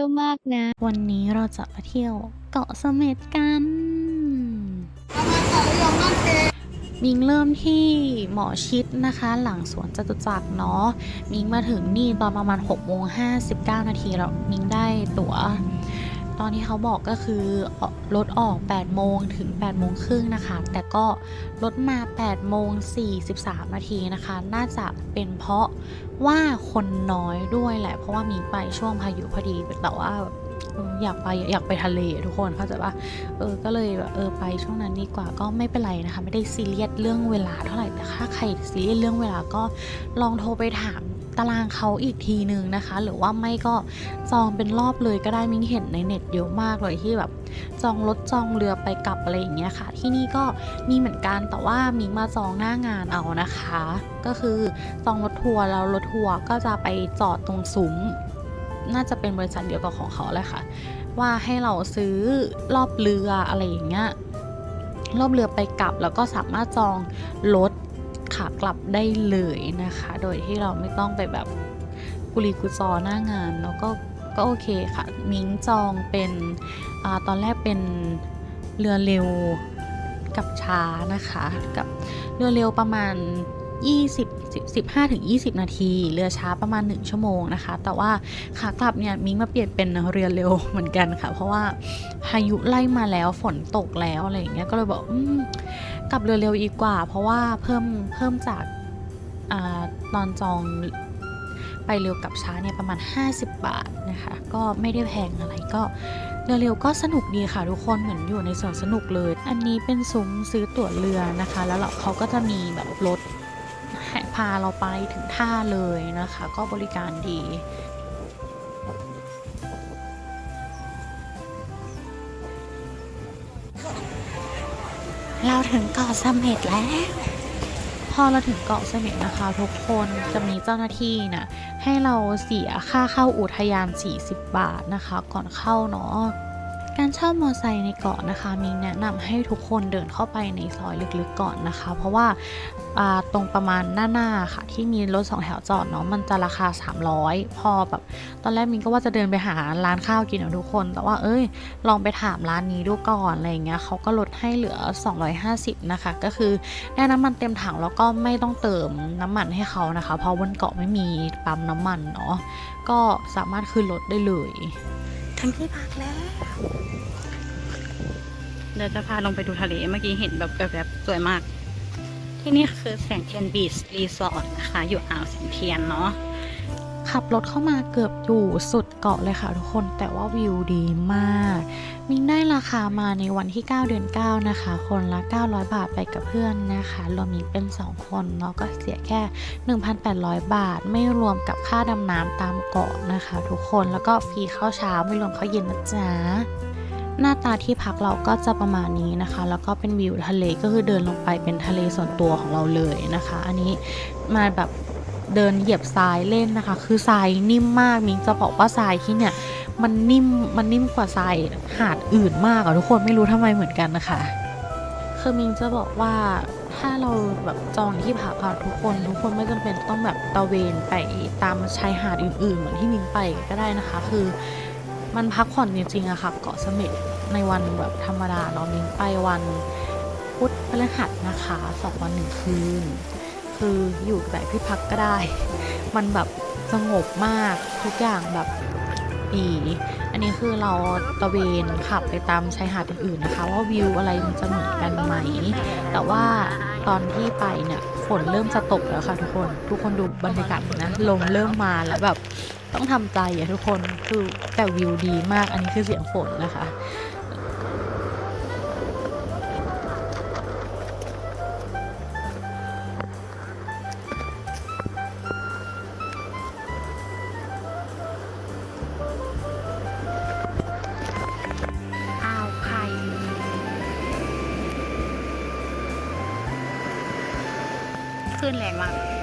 ที่ยวมากนะ วันนี้เราจะไปเที่ยวเกาะเสม็ดกันมิงเริ่มที่หมอชิดนะคะ หลังสวนจตุจักรเนาะมิงมาถึงนี่ตอนประมาณ6โมงห้นาทีแล้วมิงได้ตั๋ว ตอนที่เขาบอกก็คือรถออก 8 โมงถึง 8 โมงครึ่งนะคะ แต่ก็รถมา 8 โมง 43 นาทีนะคะ น่าจะเป็นเพราะว่าคนน้อยด้วยแหละ เพราะว่ามีไปช่วงพายุพอดี แต่ว่า อยากไปอยากไปทะเลทุกคนเข้าใจปะเออก็เลยแบบเออไปช่วงนั้นดีกว่าก็ไม่เป็นไรนะคะ ไม่ได้ซีเรียสเรื่องเวลาเท่าไหร่แต่ถ้าใครซีเรียสเรื่องเวลาก็ลองโทรไปถามตารางเขาอีกทีนึงนะคะ หรือว่าไม่ก็จองเป็นรอบเลยก็ได้มิ้งเห็นในเน็ตเยอะมากเลยที่แบบจองรถจองเรือไปกลับอะไรอย่างเงี้ยค่ะ ที่นี่ก็มีเหมือนกันแต่ว่ามิ้งมาจองหน้างานเอานะคะ ก็คือจองรถทัวร์แล้วรถทัวร์ก็จะไปจอดตรงซุ้ม น่าจะเป็นบริษัทเดียวกับของเขาเลยค่ะ ว่าให้เราซื้อรอบเรืออะไรอย่างเงี้ยรอบเรือไปกลับแล้วก็สามารถจองรถขากลับได้เลยนะคะ โดยที่เราไม่ต้องไปแบบกุลีกุจอหน้างานแล้วก็ก็โอเคค่ะ มิงจองเป็นอตอนแรกเป็นเรือเร็วกับช้านะคะ กับเรือเร็วประมาณ 20 15ถึง20 นาที เรือช้าประมาณ 1 ชั่วโมงนะคะ แต่ว่าขากลับเนี่ยมิงมาเปลี่ยนเป็นเรือเร็วเหมือนกันค่ะ เพราะว่าพายุไล่มาแล้วฝนตกแล้วอะไรอย่างเงี้ยก็เลยบอกอกลับเรือเร็วอีกกว่า เพราะว่าเพิ่มเพิ่มจากอตอนจองไปเร็วกับช้าเนี่ยประมาณ 50 บาทนะคะ ก็ไม่ได้แพงอะไรก็เรือเร็วก็สนุกดีค่ะทุกคนเหมือนอยู่ในสวนสนุกเลย อันนี้เป็นซุ้มซื้อตั๋วเรือนะคะ แล้วเราเขาก็จะมีแบบรถาเราไปถึงท่าเลยนะคะ ก็บริการดีเราถึงเกาะเสม็ดแล้ว พอเราถึงเกาะเสม็ดนะคะ ทุกคนจะมีเจ้าหน้าที่นะให้เราเสียค่าเข้าอุทยาน 40 บาทนะคะ ก่อนเข้าเนาะ การเช่ามอไซค์ในเกาะนะคะมิงแนะนำให้ทุกคนเดินเข้าไปในซอยลึกๆก่อนนะคะ เพราะว่าตรงประมาณหน้าๆค่ะ ที่มีรถสองแถวจอดเนาะมันจะราคา 300 พอแบบตอนแรกมิงก็ว่าจะเดินไปหาร้านข้าวกินอะทุกคน แต่ว่าเอ้ย ลองไปถามร้านนี้ดูก่อนอะไรอย่างเงี้ยเขาก็ลดให้เหลือ 250 นะคะ ก็คือได้น้ำมันเต็มถังแล้วก็ไม่ต้องเติมน้ำมันให้เขานะคะ เพราะบนเกาะไม่มีปั๊มน้ำมันเนาะก็สามารถคืนรถได้เลย ถึงที่พักแล้ว เดี๋ยวจะพาลงไปดูทะเล เมื่อกี้เห็นแบบแบบๆสวยมาก ที่นี่คือแสงเทียนบีชรีสอร์ทนะคะ อยู่อ่าวแสงเทียนเนาะ ขับรถเข้ามาเกือบอยู่สุดเกาะเลยค่ะทุกคนแต่ว่าวิวดีมาก มิ้งได้ราคามาในวันที่ 9 เดือน 9 นะคะ คนละ 900 บาทไปกับเพื่อนนะคะรวมมิ้งเป็น 2 คนเนาะก็เสียแค่ 1,800 บาท ไม่รวมกับค่าดำน้ำตามเกาะนะคะ ทุกคนแล้วก็ฟรีข้าวเช้าไม่รวมข้าวเย็นนะจ๊ะหน้าตาที่พักเราก็จะประมาณนี้นะคะ แล้วก็เป็นวิวทะเลก็คือเดินลงไปเป็นทะเลส่วนตัวของเราเลยนะคะ อันนี้มาแบบ เดินเหยียบทรายเล่นนะคะ คือทรายนิ่มมากมิงจะบอกว่าทรายที่เนี่ย มันนิ่มมันนิ่มกว่าทรายหาดอื่นมากอะทุกคนไม่รู้ทำไมเหมือนกันนะคะคือมิงจะบอกว่าถ้าเราแบบจองที่พักอะทุกคนทุกคนไม่จำเป็นต้องแบบตะเวนไปตามชายหาดอื่นๆ เหมือนที่มิงไปก็ได้นะคะ คือมันพักผ่อนจริงๆอะค่ะ เกาะเสม็ดในวันแบบธรรมดาเนาะมิงไปวันพุธพฤหัสนะคะสองวันหนึ่งคืน คืออยู่แบบที่พักก็ได้ มันแบบสงบมากทุกอย่างแบบดีอันนี้คือเราตะเวนขับไปตามชายหาดอื่นๆนะคะ ว่าวิวอะไรมันจะเหมือนกันไหม แต่ว่าตอนที่ไปเนี่ยฝนเริ่มจะตกแล้วค่ะทุกคน ทุกคนดูบรรยากาศนะลมเริ่มมาแล้วแบบต้องทำใจอะทุกคนคือแต่วิวดีมากอันนี้คือเสียงฝนนะคะ คลื่นแรงมาก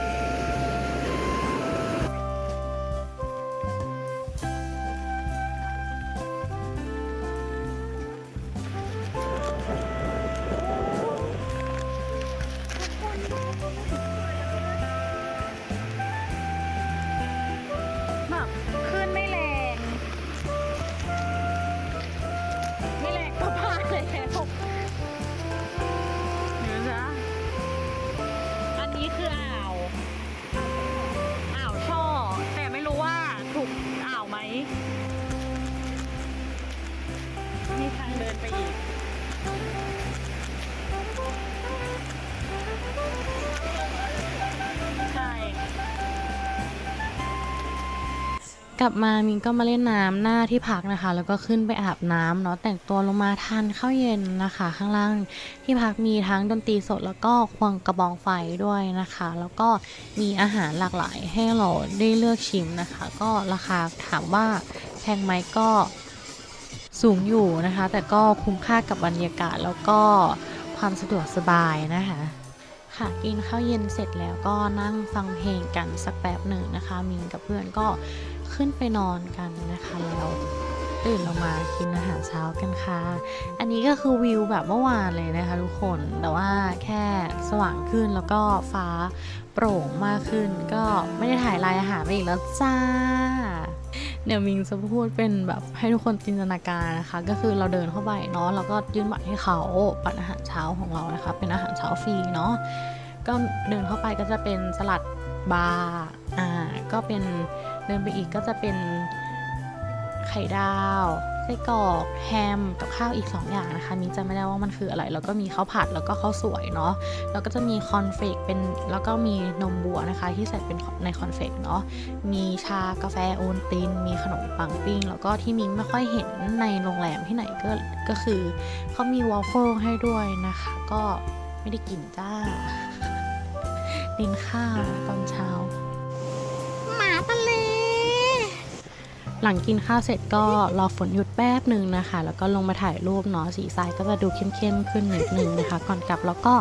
กลับมามิงก็มาเล่นน้ำหน้าที่พักนะคะ แล้วก็ขึ้นไปอาบน้ำเนาะแต่งตัวลงมาทานข้าวเย็นนะคะ ข้างล่างที่พักมีทั้งดนตรีสดแล้วก็ควงกระบองไฟด้วยนะคะ แล้วก็มีอาหารหลากหลายให้เราได้เลือกชิมนะคะ ก็ราคาถามว่าแพงไหมก็สูงอยู่นะคะ แต่ก็คุ้มค่ากับบรรยากาศแล้วก็ความสะดวกสบายนะคะค่ะกินข้าวเย็นเสร็จแล้วก็นั่งฟังเพลงกันสักแป๊บหนึ่งนะคะมิงกับเพื่อนก็ ขึ้นไปนอนกันนะคะแล้วตื่นลงมากินอาหารเช้ากันค่ะ อันนี้ก็คือวิวแบบเมื่อวานเลยนะคะทุกคน แต่ว่าแค่สว่างขึ้นแล้วก็ฟ้าโปร่งมากขึ้น ก็ไม่ได้ถ่ายรายอาหารไปอีกแล้วจ้า เดี๋ยวมิงจะพูดเป็นแบบให้ทุกคนจินตนาการนะคะ ก็คือเราเดินเข้าไปเนาะแล้วก็ยื่นบัตรให้เขาบัตรอาหารเช้าของเรานะคะ เป็นอาหารเช้าฟรีเนาะ ก็เดินเข้าไปก็จะเป็นสลัดบาร์ อ่า ก็เป็น เดินไปอีกก็จะเป็นไข่ดาวไส้กรอกแฮมกับข้าวอีก 2 อย่างนะคะมิงจำไม่ได้ว่ามันคืออะไร แล้วก็มีข้าวผัดแล้วก็ข้าวสวยเนาะแล้วก็จะมีคอนเฟกเป็นแล้วก็มีนมบัวนะคะ ที่ใส่เป็นในคอนเฟกเนาะมีชากาแฟโอนติน มีขนมปังปิ้ง แล้วก็ที่มิ้งไม่ค่อยเห็นในโรงแรมที่ไหนก็ก็คือเขามีวอฟเฟิลให้ด้วยนะคะ ก็ไม่ได้กินจ้าเน้นข้าวตอนเช้า หมาทะเล หลังกินข้าวเสร็จก็รอฝนหยุดแป๊บหนึ่งนะคะ แล้วก็ลงมาถ่ายรูปเนาะสีทรายก็จะดูเข้มๆขึ้นนิดนึงนะคะ ก่อนกลับแล้วก็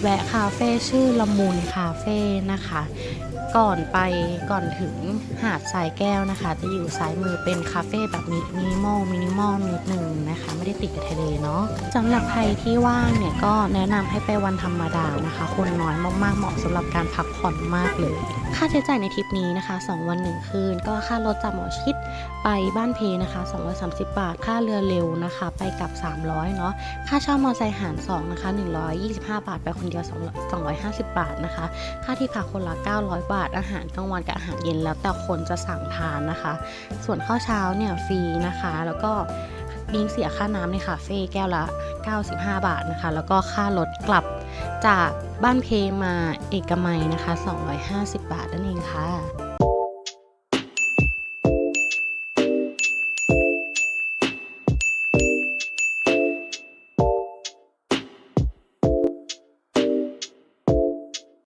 แวะคาเฟ่ชื่อละมุนคาเฟ่นะคะ ก่อนไปก่อนถึงหาดทรายแก้วนะคะ จะอยู่ซ้ายมือเป็นคาเฟ่แบบมินิมอลมินิมอลนิดนึงนะคะ ไม่ได้ติดกับทะเลเนาะสำหรับใครที่ว่างเนี่ยก็แนะนำให้ไปวันธรรมดานะคะ คนน้อยมากๆเหมาะสำหรับการพักผ่อนมากเลย ค่าใช้จ่ายในทริปนี้นะคะ 2 วัน 1 คืน ก็ค่ารถจากหมอชิดไปบ้านเพนะคะ230 บาท ค่าเรือเร็วนะคะ ไปกลับ 300เนาะค่าเช่ามอไซค์หาร2นะคะ125 บาทไปคนเดียว250 บาทนะคะ ค่าที่พักคนละ 900 บาท อาหารกลางวันกับอาหารเย็นแล้วแต่คนจะสั่งทานนะคะ ส่วนข้าวเช้าเนี่ยฟรีนะคะ แล้วก็บิงเสียค่าน้ำในคาเฟ่แก้วละ 95 บาทนะคะ แล้วก็ค่ารถกลับจากบ้านเพมาเอกมัยนะคะ 250 บาทนั่นเองค่ะ